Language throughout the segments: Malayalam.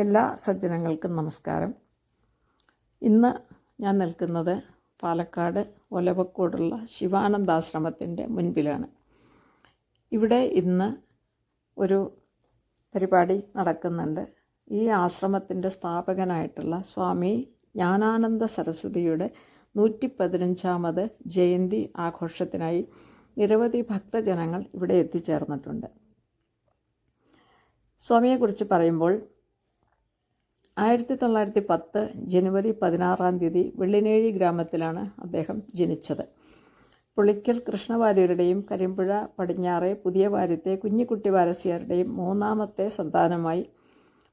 എല്ലാ സജ്ജനങ്ങൾക്കും നമസ്കാരം. ഇന്ന് ഞാൻ നിൽക്കുന്നത് പാലക്കാട് ഒലവക്കോടുള്ള ശിവാനന്ദാശ്രമത്തിന്റെ മുൻപിലാണ്. ഇവിടെ ഇന്ന് ഒരു പരിപാടി നടക്കുന്നുണ്ട്. ഈ ആശ്രമത്തിന്റെ സ്ഥാപകനായിട്ടുള്ള സ്വാമി ജ്ഞാനാനന്ദ സരസ്വതിയുടെ നൂറ്റി പതിനഞ്ചാമത് ജയന്തി ആഘോഷത്തിനായി നിരവധി ഭക്തജനങ്ങൾ ഇവിടെ എത്തിച്ചേർന്നിട്ടുണ്ട്. സ്വാമിയെക്കുറിച്ച് പറയുമ്പോൾ ആയിരത്തി തൊള്ളായിരത്തി പത്ത് ജനുവരി പതിനാറാം തീയതി വെള്ളിനേഴി ഗ്രാമത്തിലാണ് അദ്ദേഹം ജനിച്ചത്. പുളിക്കൽ കൃഷ്ണവാര്യരുടെയും കരിമ്പുഴ പടിഞ്ഞാറെ പുതിയ വാര്യത്തെ കുഞ്ഞിക്കുട്ടി വാരസ്യാരുടെയും മൂന്നാമത്തെ സന്താനമായി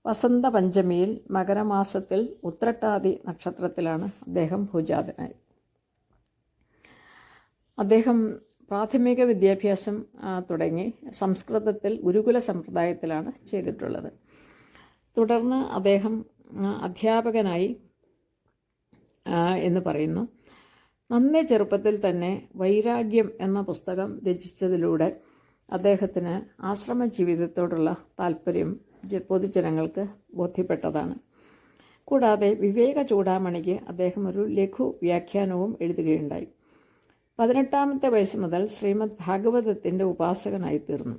വസന്ത പഞ്ചമിയിൽ മകരമാസത്തിൽ ഉത്രട്ടാതി നക്ഷത്രത്തിലാണ് അദ്ദേഹം ഭൂജാതനായി. അദ്ദേഹം പ്രാഥമിക വിദ്യാഭ്യാസം തുടങ്ങി സംസ്കൃതത്തിൽ ഗുരുകുല സമ്പ്രദായത്തിലാണ് ചെയ്തിട്ടുള്ളത്. തുടർന്ന് അദ്ദേഹം അധ്യാപകനായി എന്ന് പറയുന്നു. നന്നേ ചെറുപ്പത്തിൽ തന്നെ വൈരാഗ്യം എന്ന പുസ്തകം രചിച്ചതിലൂടെ അദ്ദേഹത്തിന് ആശ്രമ ജീവിതത്തോടുള്ള താല്പര്യം പൊതുജനങ്ങൾക്ക് ബോധ്യപ്പെട്ടതാണ്. കൂടാതെ വിവേക ചൂടാമണിക്ക് അദ്ദേഹം ഒരു ലഘു വ്യാഖ്യാനവും എഴുതുകയുണ്ടായി. പതിനെട്ടാമത്തെ വയസ്സ് മുതൽ ശ്രീമദ് ഭാഗവതത്തിന്റെ ഉപാസകനായി തീർന്നു.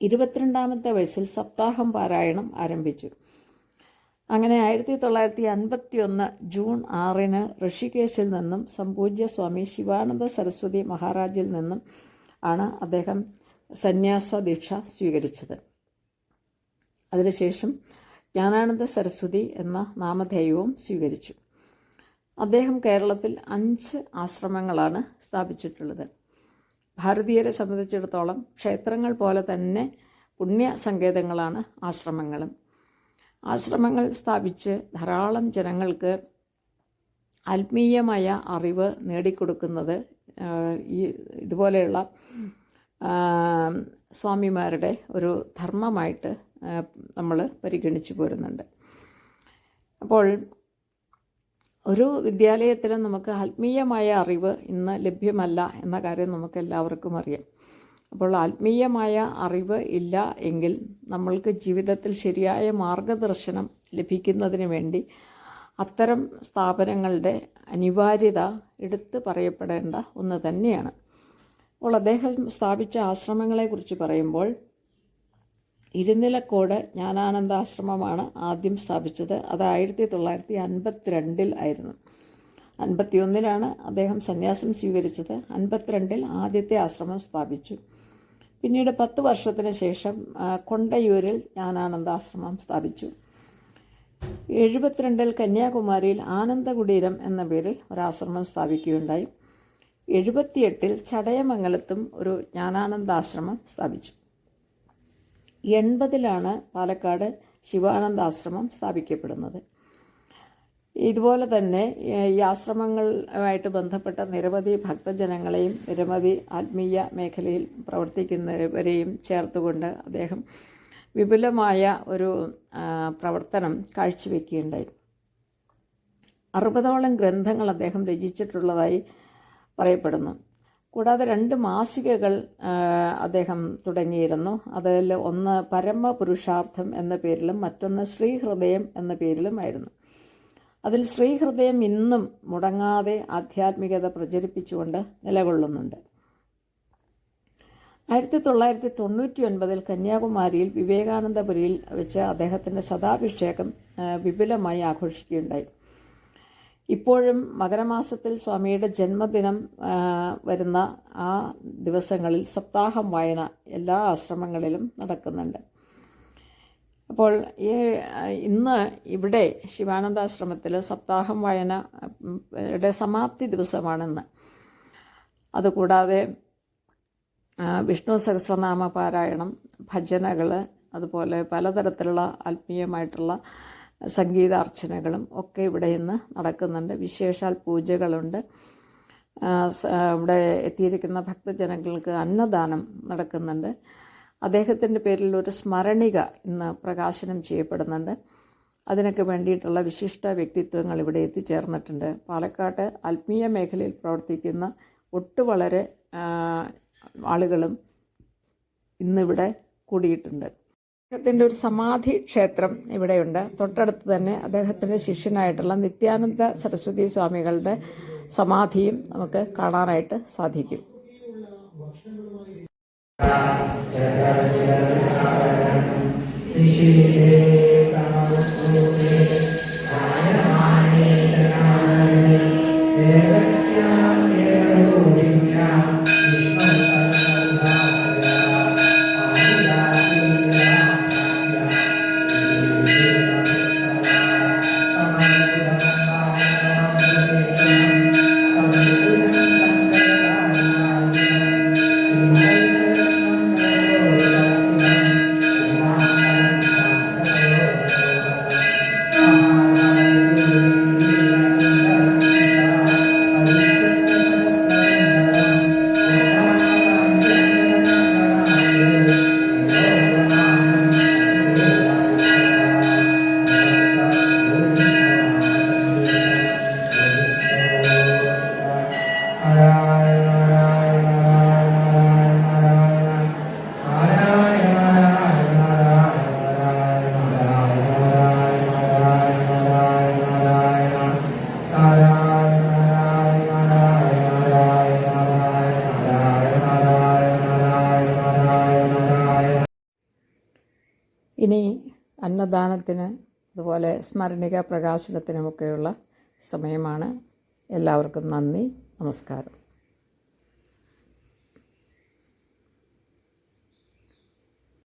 ഇരുപത്തിരണ്ടാമത്തെ വയസ്സിൽ സപ്താഹം പാരായണം ആരംഭിച്ചു. അങ്ങനെ ആയിരത്തി തൊള്ളായിരത്തി അൻപത്തി ഒന്ന് ജൂൺ ആറിന് ഋഷികേശിൽ നിന്നും സംപൂജ്യ സ്വാമി ശിവാനന്ദ സരസ്വതി മഹാരാജിൽ നിന്നും ആണ് അദ്ദേഹം സന്യാസ ദീക്ഷ സ്വീകരിച്ചത്. അതിനുശേഷം ജ്ഞാനാനന്ദ സരസ്വതി എന്ന നാമധേയവും സ്വീകരിച്ചു. അദ്ദേഹം കേരളത്തിൽ അഞ്ച് ആശ്രമങ്ങളാണ് സ്ഥാപിച്ചിട്ടുള്ളത്. ഭാരതീയരെ സംബന്ധിച്ചിടത്തോളം ക്ഷേത്രങ്ങൾ പോലെ തന്നെ പുണ്യ സങ്കേതങ്ങളാണ് ആശ്രമങ്ങളും. ആശ്രമങ്ങൾ സ്ഥാപിച്ച് ധാരാളം ജനങ്ങൾക്ക് ആത്മീയമായ അറിവ് നേടിക്കൊടുക്കുന്നത് ഈ ഇതുപോലെയുള്ള സ്വാമിമാരുടെ ഒരു ധർമ്മമായിട്ട് നമ്മൾ പരിഗണിച്ചു പോരുന്നുണ്ട്. അപ്പോൾ ഒരു വിദ്യാലയത്തിലും നമുക്ക് ആത്മീയമായ അറിവ് ഇന്ന് ലഭ്യമല്ല എന്ന കാര്യം നമുക്ക് എല്ലാവർക്കും അറിയാം. അപ്പോൾ ആത്മീയമായ അറിവ് ഇല്ല എങ്കിൽ നമ്മൾക്ക് ജീവിതത്തിൽ ശരിയായ മാർഗദർശനം ലഭിക്കുന്നതിന് വേണ്ടി അത്തരം സ്ഥാപനങ്ങളുടെ അനിവാര്യത എടുത്തു പറയപ്പെടേണ്ട ഒന്ന് തന്നെയാണ്. അപ്പോൾ അദ്ദേഹം സ്ഥാപിച്ച ആശ്രമങ്ങളെക്കുറിച്ച് പറയുമ്പോൾ ഇരുനിലക്കോട് ജ്ഞാനാനന്ദാശ്രമമാണ് ആദ്യം സ്ഥാപിച്ചത്. അത് ആയിരത്തി തൊള്ളായിരത്തി അൻപത്തിരണ്ടിൽ ആയിരുന്നു. അൻപത്തിയൊന്നിലാണ് അദ്ദേഹം സന്യാസം സ്വീകരിച്ചത്. അൻപത്തിരണ്ടിൽ ആദ്യത്തെ ആശ്രമം സ്ഥാപിച്ചു. പിന്നീട് പത്ത് വർഷത്തിന് ശേഷം കൊണ്ടയൂരിൽ ജ്ഞാനാനന്ദാശ്രമം സ്ഥാപിച്ചു. എഴുപത്തിരണ്ടിൽ കന്യാകുമാരിയിൽ ആനന്ദകുടീരം എന്ന പേരിൽ ഒരാശ്രമം സ്ഥാപിക്കുകയുണ്ടായി. എഴുപത്തിയെട്ടിൽ ചടയമംഗലത്തും ഒരു ജ്ഞാനാനന്ദാശ്രമം സ്ഥാപിച്ചു. എൺപതിലാണ് പാലക്കാട് ശിവാനന്ദാശ്രമം സ്ഥാപിക്കപ്പെടുന്നത്. ഇതുപോലെ തന്നെ ഈ ആശ്രമങ്ങളുമായിട്ട് ബന്ധപ്പെട്ട നിരവധി ഭക്തജനങ്ങളെയും നിരവധി ആത്മീയ മേഖലയിൽ പ്രവർത്തിക്കുന്നവരെയും ചേർത്തുകൊണ്ട് അദ്ദേഹം വിപുലമായ ഒരു പ്രവർത്തനം കാഴ്ചവെക്കുകയുണ്ടായി. അറുപതോളം ഗ്രന്ഥങ്ങൾ അദ്ദേഹം രചിച്ചിട്ടുള്ളതായി പറയപ്പെടുന്നു. കൂടാതെ രണ്ട് മാസികകൾ അദ്ദേഹം തുടങ്ങിയിരുന്നു. അതിൽ ഒന്ന് പരമപുരുഷാർത്ഥം എന്ന പേരിലും മറ്റൊന്ന് ശ്രീഹൃദയം എന്ന പേരിലുമായിരുന്നു. അതിൽ ശ്രീഹൃദയം ഇന്നും മുടങ്ങാതെ ആധ്യാത്മികത പ്രചരിപ്പിച്ചുകൊണ്ട് നിലകൊള്ളുന്നുണ്ട്. ആയിരത്തി തൊള്ളായിരത്തി തൊണ്ണൂറ്റി ഒൻപതിൽ കന്യാകുമാരിയിൽ വിവേകാനന്ദപുരിയിൽ വെച്ച് അദ്ദേഹത്തിന്റെ ശതാഭിഷേകം വിപുലമായി ആഘോഷിക്കുകയുണ്ടായി. ഇപ്പോഴും മകരമാസത്തിൽ സ്വാമിയുടെ ജന്മദിനം വരുന്ന ആ ദിവസങ്ങളിൽ സപ്താഹം വായന എല്ലാ ആശ്രമങ്ങളിലും നടക്കുന്നുണ്ട്. അപ്പോൾ ഈ ഇന്ന് ഇവിടെ ശിവാനന്ദാശ്രമത്തിൽ സപ്താഹം വായനയുടെ സമാപ്തി ദിവസമാണെന്ന്. അതുകൂടാതെ വിഷ്ണു സഹസ്രനാമ പാരായണം ഭജനകൾ അതുപോലെ പലതരത്തിലുള്ള ആത്മീയമായിട്ടുള്ള സംഗീതാർച്ചനകളും ഒക്കെ ഇവിടെ ഇന്ന് നടക്കുന്നുണ്ട്. വിശേഷാൽ പൂജകളുണ്ട്. ഇവിടെ എത്തിയിരിക്കുന്ന ഭക്തജനങ്ങൾക്ക് അന്നദാനം നടക്കുന്നുണ്ട്. അദ്ദേഹത്തിന്റെ പേരിൽ ഒരു സ്മരണിക ഇന്ന് പ്രകാശനം ചെയ്യപ്പെടുന്നുണ്ട്. അതിനൊക്കെ വേണ്ടിയിട്ടുള്ള വിശിഷ്ട വ്യക്തിത്വങ്ങൾ ഇവിടെ എത്തിച്ചേർന്നിട്ടുണ്ട്. പാലക്കാട്ട് ആത്മീയ മേഖലയിൽ പ്രവർത്തിക്കുന്ന ഒട്ടു വളരെ ആളുകളും ഇന്നിവിടെ കൂടിയിട്ടുണ്ട്. അദ്ദേഹത്തിന്റെ ഒരു സമാധി ക്ഷേത്രം ഇവിടെയുണ്ട്. തൊട്ടടുത്ത് തന്നെ അദ്ദേഹത്തിന്റെ ശിഷ്യനായിട്ടുള്ള നിത്യാനന്ദ സരസ്വതി സ്വാമികളുടെ സമാധിയും നമുക്ക് കാണാനായിട്ട് സാധിക്കും. 아, 제가 제가 사랑하는 이시대 അന്നദാനത്തിന് അതുപോലെ സ്മരണിക പ്രകാശനത്തിനുമൊക്കെയുള്ള സമയമാണ്. എല്ലാവർക്കും നന്ദി നമസ്കാരം.